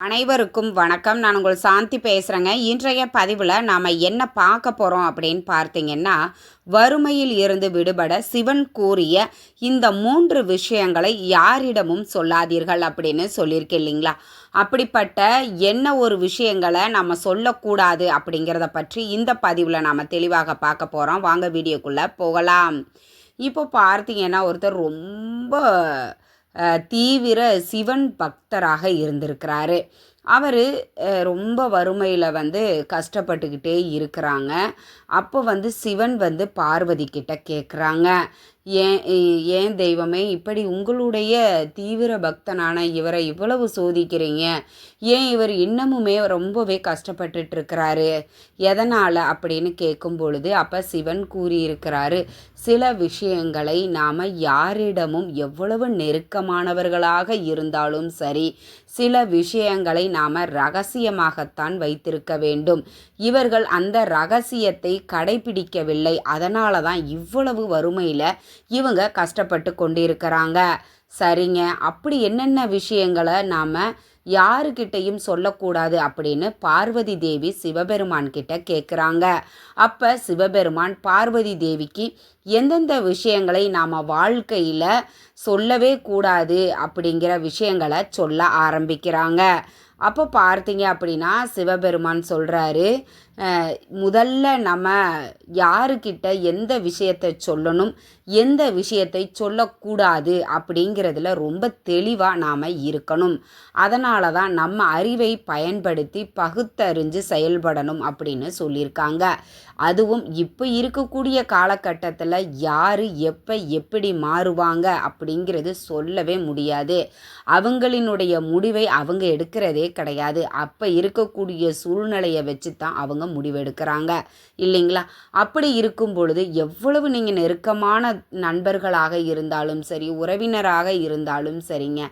அனைவருக்கும் வணக்கம். நான் உங்கள் சாந்தி பேசுகிறேங்க இன்றைய பதிவில் நாம் என்ன பார்க்க போகிறோம் அப்படின்னு பார்த்தீங்கன்னா வறுமையில் இருந்து விடுபட சிவன் கூறிய இந்த மூன்று விஷயங்களை யாரிடமும் சொல்லாதீர்கள் அப்படின்னு சொல்லியிருக்கேன் இல்லைங்களா? அப்படிப்பட்ட என்ன ஒரு விஷயங்களை நம்ம சொல்லக்கூடாது அப்படிங்கிறத பற்றி இந்த பதிவில் நாம் தெளிவாக பார்க்க போகிறோம் வாங்க வீடியோக்குள்ளே போகலாம். இப்போ பார்த்தீங்கன்னா ஒருத்தர் ரொம்ப தீவிர சிவன் பக்தராக இருந்திருக்கிறாரு. அவர் ரொம்ப வறுமையில் வந்து கஷ்டப்பட்டுக்கிட்டே இருக்கிறாங்க. அப்போ வந்து சிவன் வந்து பார்வதி கிட்ட கேட்குறாங்க ஏன் ஏன் தெய்வமே இப்படி உங்களுடைய தீவிர பக்தனான இவரை இவ்வளவு சோதிக்கிறீங்க? ஏன் இவர் இன்னமுமே ரொம்பவே கஷ்டப்பட்டுட்டு இருக்கிறாரு எதனால் அப்படின்னு கேட்கும் பொழுது அப்போ சிவன் கூறியிருக்கிறாரு சில விஷயங்களை நாம் யாரிடமும் எவ்வளவு நெருக்கமானவர்களாக இருந்தாலும் சரி சில விஷயங்களை நாம் ரகசியமாகத்தான் வைத்திருக்க வேண்டும். இவர்கள் அந்த ரகசியத்தை கடைபிடிக்கவில்லை. அதனால தான் இவ்வளவு வறுமையில் இவங்க கஷ்டப்பட்டு கொண்டிருக்கிறாங்க. சரிங்க. அப்படி என்னென்ன விஷயங்களை நாம் யாருக்கிட்டையும் சொல்லக்கூடாது அப்படின்னு பார்வதி தேவி சிவபெருமான் கிட்ட கேட்குறாங்க அப்போ சிவபெருமான் பார்வதி தேவிக்கு எந்தெந்த விஷயங்களை நாம் வாழ்க்கையில் சொல்லவே கூடாது அப்படிங்கிற விஷயங்களை சொல்ல ஆரம்பிக்கிறாங்க. அப்போ பார்த்தீங்க அப்படின்னா சிவபெருமான் சொல்கிறாரு முதல்ல நம்ம யாருக்கிட்ட எந்த விஷயத்தை சொல்லணும் எந்த விஷயத்தை சொல்லக்கூடாது அப்படிங்கிறதுல ரொம்ப தெளிவாக நாம் இருக்கணும். அதனால தான் நம்ம அறிவை பயன்படுத்தி பகுத்தறிஞ்சு செயல்படணும் அப்படின்னு சொல்லியிருக்காங்க. அதுவும் இப்போ இருக்கக்கூடிய காலகட்டத்தில் யார் எப்போ எப்படி மாறுவாங்க அப்படிங்கிறது சொல்லவே முடியாது. அவங்களினுடைய முடிவை அவங்க எடுக்கிறதே கிடையாது. அப்போ இருக்கக்கூடிய சூழ்நிலையை வச்சு தான் அவங்க முடிவெடுக்கிறாங்க. இல்லைங்களா? அப்படி இருக்கும் பொழுது எவ்வளவு நீங்கள் நெருக்கமான நண்பர்களாக இருந்தாலும் சரி உறவினராக இருந்தாலும் சரிங்க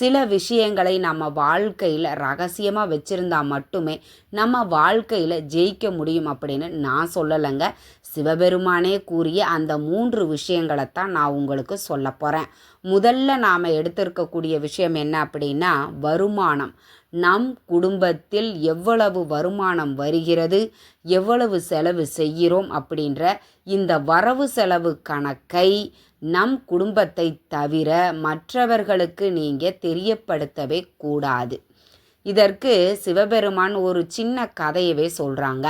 சில விஷயங்களை நம்ம வாழ்க்கையில் ரகசியமாக வச்சுருந்தா மட்டுமே நம்ம வாழ்க்கையில் ஜெயிக்க முடியும் அப்படின்னு நான் சொல்லலைங்க. சிவபெருமானே கூறிய அந்த மூன்று விஷயங்களைத்தான் நான் உங்களுக்கு சொல்ல போகிறேன் முதல்ல நாம் எடுத்திருக்கக்கூடிய விஷயம் என்ன அப்படின்னா வருமானம். நம் குடும்பத்தில் எவ்வளவு வருமானம் வருகிறது எவ்வளவு செலவு செய்கிறோம் அப்படின்ற இந்த வரவு செலவு கணக்கை நம் குடும்பத்தை தவிர மற்றவர்களுக்கு நீங்கள் தெரியப்படுத்தவே கூடாது. இதற்கு சிவபெருமான் ஒரு சின்ன கதையவே சொல்கிறாங்க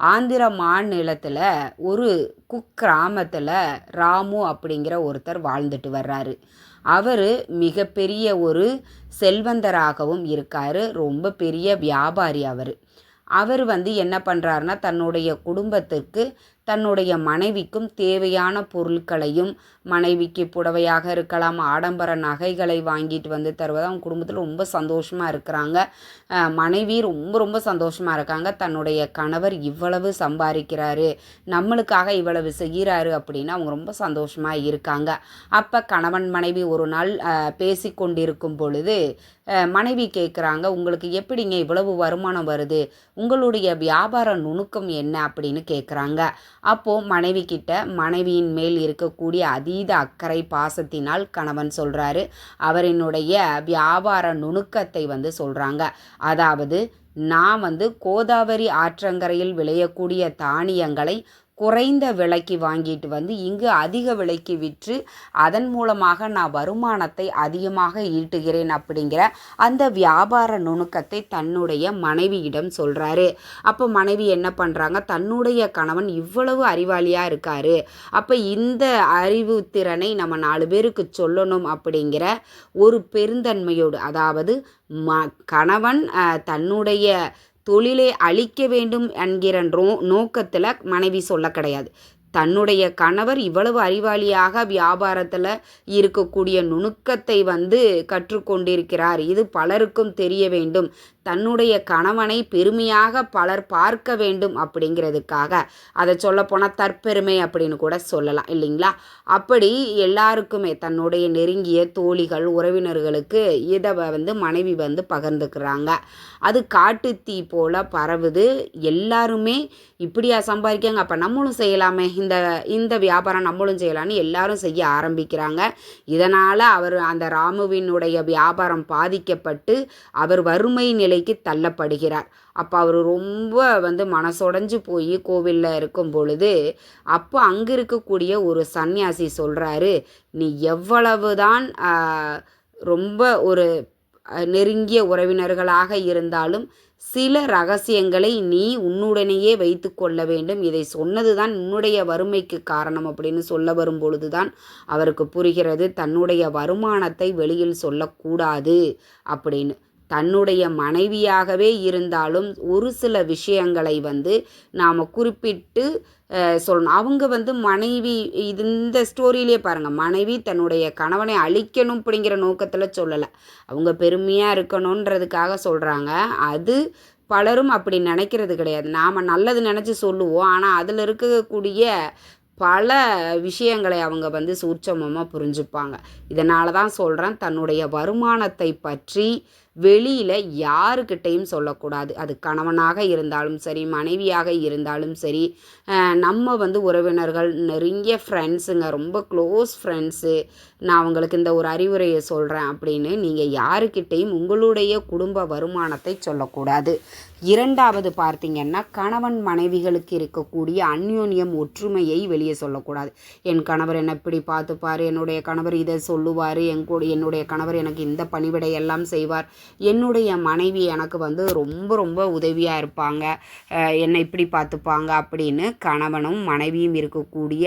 ஆந்திர மாநிலத்தில் ஒரு குக்கிராமத்தில் ராமு அப்படிங்கிற ஒருத்தர் வாழ்ந்துட்டு வர்றாரு. அவர் மிகப்பெரிய ஒரு செல்வந்தராகவும் இருக்கார். ரொம்ப பெரிய வியாபாரி அவர். அவர் வந்து என்ன பண்ணுறாருன்னா தன்னுடைய குடும்பத்துக்கு தன்னுடைய மனைவிக்கும் தேவையான பொருட்களையும் மனைவிக்கு புடவையாக இருக்கலாம் ஆடம்பர நகைகளை வாங்கிட்டு வந்து தருவது. அவங்க குடும்பத்தில் ரொம்ப சந்தோஷமாக இருக்கிறாங்க. மனைவி ரொம்ப ரொம்ப சந்தோஷமாக இருக்காங்க. தன்னுடைய கணவர் இவ்வளவு சம்பாதிக்கிறாரு நம்மளுக்காக இவ்வளவு செய்கிறாரு அப்படின்னு அவங்க ரொம்ப சந்தோஷமாக இருக்காங்க. அப்போ கணவன் மனைவி ஒரு நாள் பேசி கொண்டிருக்கும் பொழுது மனைவி கேட்குறாங்க உங்களுக்கு எப்படிங்க இவ்வளவு வருமானம் வருது? உங்களுடைய வியாபார நுணுக்கம் என்ன? அப்படின்னு கேட்குறாங்க அப்போது மனைவி கிட்ட மனைவியின் மேல் இருக்கக்கூடிய அதீத அக்கறை பாசத்தினால் கணவன் சொல்கிறாரு அவரினுடைய வியாபார நுணுக்கத்தை வந்து சொல்கிறாங்க அதாவது நான் வந்து கோதாவரி ஆற்றங்கரையில் விளையக்கூடிய தானியங்களை குறைந்த விலைக்கு வாங்கிட்டு வந்து இங்கு அதிக விலைக்கு விற்று அதன் மூலமாக நான் வருமானத்தை அதிகமாக ஈட்டுகிறேன் அப்படிங்கிற அந்த வியாபார நுணுக்கத்தை தன்னுடைய மனைவியிடம் சொல்கிறாரு அப்போ மனைவி என்ன பண்ணுறாங்க தன்னுடைய கணவன் இவ்வளவு அறிவாளியாக இருக்காரு. அப்போ இந்த அறிவு திறனை நம்ம நாலு பேருக்கு சொல்லணும் அப்படிங்கிற ஒரு பெருந்தன்மையோடு அதாவது ம கணவன் தன்னுடைய தொழிலை அழிக்க வேண்டும் என்கிற நோ நோக்கத்தில் மனைவி சொல்ல கிடையாது. தன்னுடைய கணவர் இவ்வளவு அறிவாளியாக வியாபாரத்தில் இருக்கக்கூடிய நுணுக்கத்தை வந்து கற்றுக்கொண்டிருக்கிறார். இது பலருக்கும் தெரிய வேண்டும். தன்னுடைய கணவனை பெருமையாக பலர் பார்க்க வேண்டும் அப்படிங்கிறதுக்காக. அதை சொல்லப்போனால் தற்பெருமை அப்படின்னு கூட சொல்லலாம் இல்லைங்களா? அப்படி எல்லாருக்குமே தன்னுடைய நெருங்கிய தோழிகள் உறவினர்களுக்கு இதை வந்து மனைவி வந்து பகிர்ந்துக்கிறாங்க. அது காட்டுத்தீ போல பரவுது. எல்லாருமே இப்படியா சம்பாதிக்காங்க அப்போ நம்மளும் செய்யலாமே இந்த இந்த வியாபாரம் நம்மளும் செய்யலான்னு எல்லாரும் செய்ய ஆரம்பிக்கிறாங்க. இதனால் அவர் அந்த ராமுவினுடைய வியாபாரம் பாதிக்கப்பட்டு அவர் வறுமை நிலைக்கு தள்ளப்படுகிறார். அப்போ அவர் ரொம்ப வந்து மனசொடைஞ்சு போய் கோவிலில் இருக்கும் பொழுது அப்போ அங்கே இருக்கக்கூடிய ஒரு சன்னியாசி சொல்கிறாரு நீ எவ்வளவு தான் ரொம்ப ஒரு நெருங்கிய உறவினர்களாக இருந்தாலும் சில ரகசியங்களை நீ உன்னுடனேயே வைத்து கொள்ள வேண்டும். இதை சொன்னது தான் உன்னுடைய வறுமைக்கு காரணம் அப்படின்னு சொல்ல வரும்பொழுது தான் அவருக்கு புரிகிறது. தன்னுடைய வருமானத்தை வெளியில் சொல்லக்கூடாது அப்படின்னு. தன்னுடைய மனைவியாகவே இருந்தாலும் ஒரு சில விஷயங்களை வந்து நாம் குறிப்பிட்டு சொல்லணும். அவங்க வந்து மனைவி இது இந்த ஸ்டோரியிலே பாருங்கள் மனைவி தன்னுடைய கணவனை அழிக்கணும் அப்படிங்கிற நோக்கத்தில் சொல்லலை. அவங்க பெருமையாக இருக்கணுன்றதுக்காக சொல்கிறாங்க அது பலரும் அப்படி நினைக்கிறது கிடையாது. நாம் நல்லது நினச்சி சொல்லுவோம். ஆனால் அதில் இருக்கக்கூடிய பல விஷயங்களை அவங்க வந்து சூட்சமமாக புரிஞ்சுப்பாங்க. இதனால தான் சொல்கிறேன் தன்னுடைய வருமானத்தை பற்றி வெளியில் யாருக்கிட்டையும் சொல்லக்கூடாது. அது கணவனாக இருந்தாலும் சரி மனைவியாக இருந்தாலும் சரி நம்ம வந்து உறவினர்கள் நெருங்கிய ஃப்ரெண்ட்ஸுங்க ரொம்ப க்ளோஸ் ஃப்ரெண்ட்ஸு நான் அவங்களுக்கு இந்த ஒரு அறிவுரையை சொல்கிறேன் அப்படின்னு நீங்கள் யாருக்கிட்டையும் உங்களுடைய குடும்ப வருமானத்தை சொல்லக்கூடாது. இரண்டாவது பார்த்தீங்கன்னா கணவன் மனைவிகளுக்கு இருக்கக்கூடிய அந்யோன்யம் ஒற்றுமையை வெளியே சொல்லக்கூடாது. என் கணவர் என்னை இப்படி பார்த்துப்பார் என்னுடைய கணவர் இதை சொல்லுவார் என் கூட என்னுடைய கணவர் எனக்கு இந்த பணிவிடை எல்லாம் செய்வார். என்னுடைய மனைவி எனக்கு வந்து ரொம்ப ரொம்ப உதவியாக இருப்பாங்க. என்னை இப்படி பார்த்துப்பாங்க அப்படின்னு கணவனும் மனைவியும் இருக்கக்கூடிய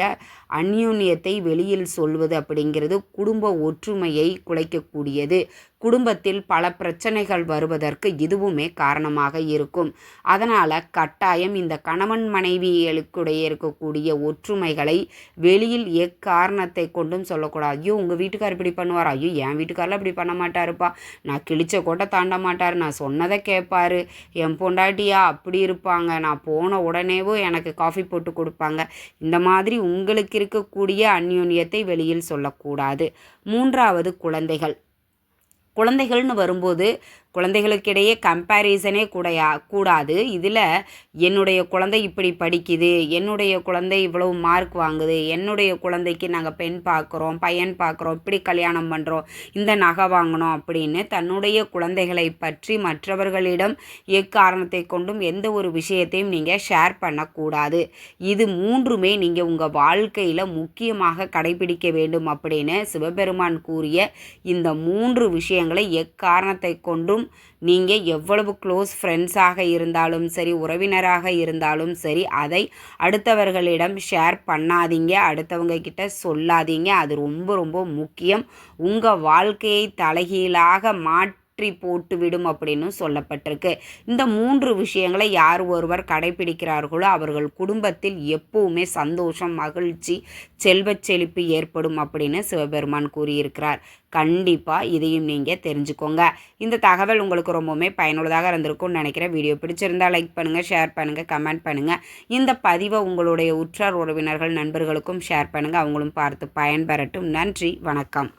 அந்யோன்யத்தை வெளியில் சொல்வது அப்படிங்கிறது குடும்ப ஒற்றுமையை குலைக்கக்கூடியது. குடும்பத்தில் பல பிரச்சனைகள் வருவதற்கு இதுவுமே காரணமாக இருக்கும். அதனால் கட்டாயம் இந்த கணவன் மனைவிகளுக்குடைய இருக்கக்கூடிய ஒற்றுமைகளை வெளியில் எக்காரணத்தை கொண்டும் சொல்லக்கூடாது. ஐயோ உங்கள் வீட்டுக்கார் இப்படி பண்ணுவார்? ஐயோ என் வீட்டுக்காரில் இப்படி பண்ண மாட்டாருப்பா. நான் கிழிச்ச கோட்டை தாண்ட மாட்டார். நான் சொன்னதை கேட்பாரு என் பொண்டாட்டியா அப்படி இருப்பாங்க. நான் போன உடனேவும் எனக்கு காஃபி போட்டு கொடுப்பாங்க. இந்த மாதிரி உங்களுக்கு இருக்கக்கூடிய அந்யோன்யத்தை வெளியில் சொல்லக்கூடாது. மூன்றாவது குழந்தைகள். குழந்தைகள்னு வரும்போது குழந்தைகளுக்கிடையே கம்பேரிசனே கூடையா கூடாது. இதில் என்னுடைய குழந்தை இப்படி படிக்குது என்னுடைய குழந்தை இவ்வளவு மார்க் வாங்குது என்னுடைய குழந்தைக்கு நாங்கள் பெண் பார்க்குறோம் பையன் பார்க்குறோம் இப்படி கல்யாணம் பண்ணுறோம் இந்த நகை வாங்கினோம் அப்படின்னு தன்னுடைய குழந்தைகளை பற்றி மற்றவர்களிடம் எக்காரணத்தை கொண்டும் எந்த ஒரு விஷயத்தையும் நீங்கள் ஷேர் பண்ணக்கூடாது. இது மூன்றுமே நீங்கள் உங்கள் வாழ்க்கையில் முக்கியமாக கடைபிடிக்க வேண்டும் அப்படின்னு சிவபெருமான் கூறிய இந்த மூன்று விஷயம் விஷயங்களை எக்காரணத்தை கொண்டும் நீங்கள் எவ்வளவு க்ளோஸ் ஃப்ரெண்ட்ஸாக இருந்தாலும் சரி உறவினராக இருந்தாலும் சரி அதை அடுத்தவர்களிடம் ஷேர் பண்ணாதீங்க அடுத்தவங்க கிட்ட சொல்லாதீங்க. அது ரொம்ப ரொம்ப முக்கியம். உங்கள் வாழ்க்கையை தலைகீழாக மாற்றி மாற்றி போட்டுவிடும் அப்படின்னு சொல்லப்பட்டிருக்கு. இந்த மூன்று விஷயங்களை யார் ஒருவர் கடைபிடிக்கிறார்களோ அவர்கள் குடும்பத்தில் எப்பவுமே சந்தோஷம் மகிழ்ச்சி செல்வச் செழிப்பு ஏற்படும் அப்படின்னு சிவபெருமான் கூறியிருக்கிறார். கண்டிப்பாக இதையும் நீங்கள் தெரிஞ்சுக்கோங்க. இந்த தகவல் உங்களுக்கு ரொம்பவுமே பயனுள்ளதாக இருந்திருக்கும்னு நினைக்கிறேன். வீடியோ பிடிச்சிருந்தா லைக் பண்ணுங்கள் ஷேர் பண்ணுங்கள் கமெண்ட் பண்ணுங்கள் இந்த பதிவை உங்களுடைய உற்றார் உறவினர்கள் நண்பர்களுக்கும் ஷேர் பண்ணுங்கள் அவங்களும் பார்த்து பயன்பெறட்டும். நன்றி வணக்கம்.